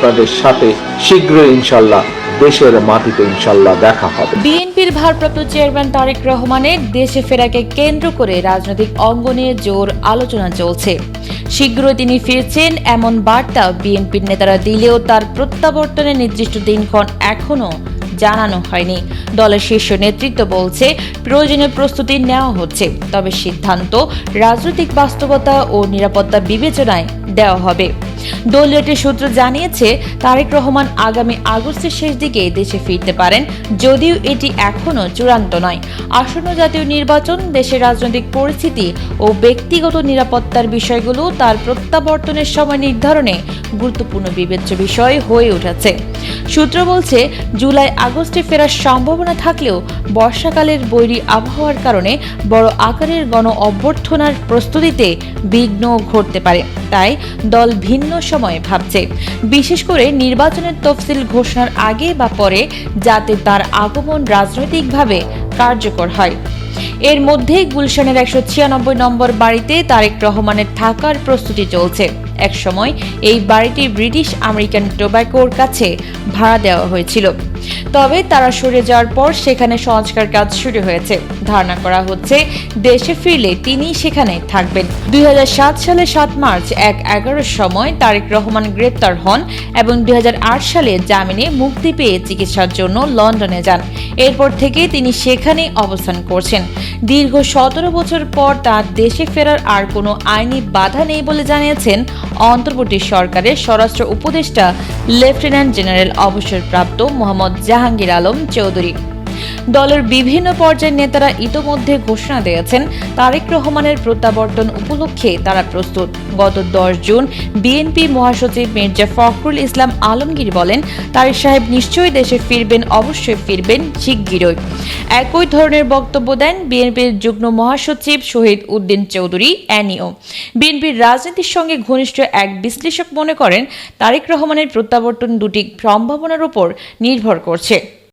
আপনাদের সাথে শীঘ্রই ইনশাল্লাহ দেশের মাটিতে ইনশাল্লাহ দেখা হবে। বিএনপির ভারপ্রাপ্ত চেয়ারম্যান তারেক রহমানের দেশে ফেরাকে কেন্দ্র করে রাজনৈতিক অঙ্গনে জোর আলোচনা চলছে। শীঘ্রই তিনি ফিরছেন এমন বার্তা বিএনপির নেতারা দিলেও তার প্রত্যাবর্তনের নির্দিষ্ট দিনক্ষণ এখনও জানানো হয়নি। দলের শীর্ষ নেতৃত্ব বলছে, প্রয়োজনীয় প্রস্তুতি নেওয়া হচ্ছে, তবে সিদ্ধান্ত রাজনৈতিক বাস্তবতা ও নিরাপত্তা বিবেচনায় দেওয়া হবে। দলীয় একটি সূত্র জানিয়েছে, তারেক রহমান আগামী আগস্টের শেষ দিকে দেশে ফিরতে পারেন, যদিও এটি এখনও চূড়ান্ত নয়। আসন্ন জাতীয় নির্বাচন দেশের রাজনৈতিক পরিস্থিতি ও ব্যক্তিগত নিরাপত্তার বিষয়গুলো তার প্রত্যাবর্তনের সময় নির্ধারণে গুরুত্বপূর্ণ বিবেচ্য বিষয় হয়ে উঠেছে। সূত্র বলছে, জুলাই আগস্টে ফেরার সম্ভাবনা থাকলেও বর্ষাকালের বৈরী আবহাওয়ার কারণে বড় আকারের গণ অভ্যর্থনার প্রস্তুতিতে বিঘ্ন ঘটতে পারে। তাই দল ভিন্ন সময়ে ভাবছে। বিশেষ করে নির্বাচনের তফসিল ঘোষণার আগে বা পরে যাতে তার আগমন রাজনৈতিকভাবে কার্যকর হয়। এর মধ্যেই গুলশানের একশো ছিয়ানব্বই নম্বর বাড়িতে তারেক রহমানের থাকার প্রস্তুতি চলছে। একসময় এই বাড়িটি ব্রিটিশ আমেরিকান টোব্যাকোর কাছে ভাড়া দেওয়া হয়েছিল। তবে তারা সরে যাওয়ার পর সেখানে সংস্কার কাজ শুরু হয়েছে। ধারণা করা হচ্ছে দেশে ফিরলে তিনি সেখানে থাকবেন। দুই হাজার সাত সালে সাত মার্চ এক এগারোর সময় তারেক রহমান গ্রেপ্তার হন এবং দুই হাজার আট সালে জামিনে মুক্তি পেয়ে চিকিৎসার জন্য লন্ডনে যান। এরপর থেকে তিনি সেখানে অবস্থান করছেন। দীর্ঘ সতেরো বছর পর তার দেশে ফেরার আর কোনো আইনি বাধা নেই বলে জানিয়েছেন অন্তর্বর্তী সরকারের স্বরাষ্ট্র উপদেষ্টা লেফটেন্যান্ট জেনারেল অবসরপ্রাপ্ত মোহাম্মদ জাহাঙ্গীর আলম চৌধুরী। দলের বিভিন্ন পর্যায়ের নেতারা ইতোমধ্যে ঘোষণা দিয়েছেন, তারেক রহমানের প্রত্যাবর্তন উপলক্ষে তারা প্রস্তুত। গত দশ জুন বিএনপি মহাসচিব মির্জা ফখরুল ইসলাম আলমগীর বলেন, তারেক সাহেব নিশ্চয়ই দেশে ফিরবেন, অবশ্যই ফিরবেন, শিগগিরই। একই ধরনের বক্তব্য দেন বিএনপির যুগ্ম মহাসচিব শহীদ উদ্দিন চৌধুরী, অ্যানিও। বিএনপির রাজনীতির সঙ্গে ঘনিষ্ঠ এক বিশ্লেষক মনে করেন, তারেক রহমানের প্রত্যাবর্তন দুটি সম্ভাবনার উপর নির্ভর করছে।